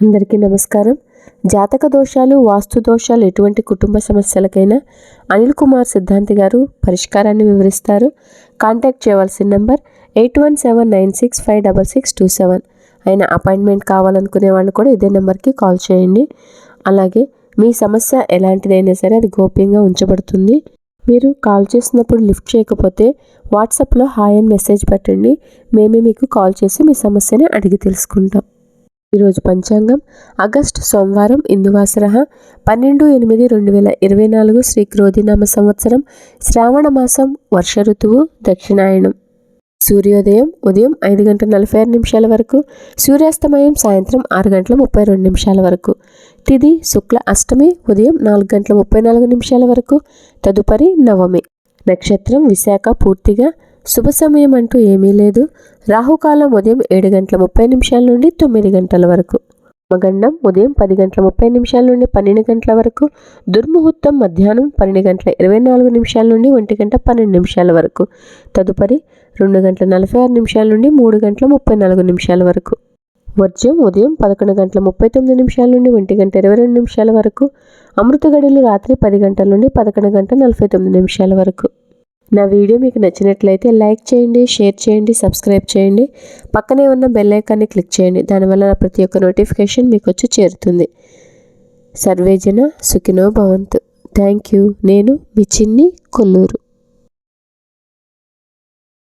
అందరికీ నమస్కారం. జాతక దోషాలు వాస్తు దోషాలు ఎటువంటి కుటుంబ సమస్యలకైనా అనిల్ కుమార్ సిద్ధాంతి గారు పరిష్కారాన్ని వివరిస్తారు. కాంటాక్ట్ చేయవలసిన number eight one seven nine six five double six two seven. ఆయన అపాయింట్మెంట్ కావాలనుకునే వాళ్ళు కూడా ఇదే నెంబర్కి కాల్ చేయండి. అలాగే మీ సమస్య ఎలాంటిదైనా సరే అది గోప్యంగా ఉంచబడుతుంది. మీరు కాల్ చేసినప్పుడు లిఫ్ట్ చేయకపోతే వాట్సాప్లో హాయ్ అని మెసేజ్ పెట్టండి. మేమే మీకు కాల్ చేసి మీ సమస్యని అడిగి తెలుసుకుంటాం. ఈరోజు పంచాంగం. ఆగస్టు సోమవారం ఇందువాసర పన్నెండు ఎనిమిది రెండు వేల ఇరవై నాలుగు శ్రీ క్రోధినామ సంవత్సరం శ్రావణ మాసం వర్ష ఋతువు దక్షిణాయనం. సూర్యోదయం ఉదయం ఐదు గంటల నలభై ఆరు నిమిషాల వరకు సూర్యాస్తమయం సాయంత్రం ఆరు గంటల ముప్పై రెండు నిమిషాల వరకు. తిది శుక్ల అష్టమి ఉదయం నాలుగు గంటల ముప్పై నాలుగు నిమిషాల వరకు. తదుపరి నవమి. నక్షత్రం విశాఖ పూర్తిగా శుభ సమయం అంటూ ఏమీ లేదు. రాహుకాలం ఉదయం ఏడు గంటల ముప్పై నిమిషాల నుండి తొమ్మిది గంటల వరకు. మగండం ఉదయం పది గంటల ముప్పై నిమిషాల నుండి పన్నెండు గంటల వరకు. దుర్ముహూర్తం మధ్యాహ్నం పన్నెండు గంటల ఇరవై నాలుగు నిమిషాల నుండి ఒంటి గంట పన్నెండు నిమిషాల వరకు. తదుపరి రెండు గంటల నలభై ఆరు నిమిషాల నుండి మూడు గంటల ముప్పై నాలుగు నిమిషాల వరకు. వర్జ్యం ఉదయం పదకొండు గంటల ముప్పై తొమ్మిది నిమిషాల నుండి ఒంటి గంట ఇరవై రెండు నిమిషాల వరకు. అమృత గడిలు రాత్రి పది గంటల నుండి పదకొండు గంటల నలభై తొమ్మిది నిమిషాల వరకు. నా వీడియో మీకు నచ్చినట్లయితే లైక్ చేయండి షేర్ చేయండి సబ్స్క్రైబ్ చేయండి. పక్కనే ఉన్న బెల్ ఐకాన్ని క్లిక్ చేయండి. దానివల్ల నా ప్రతి ఒక్క నోటిఫికేషన్ మీకు వచ్చి చేరుతుంది. సర్వేజన సుఖినో భవంతు. థ్యాంక్ యూ నేను మీ చిన్ని కొల్లూరు.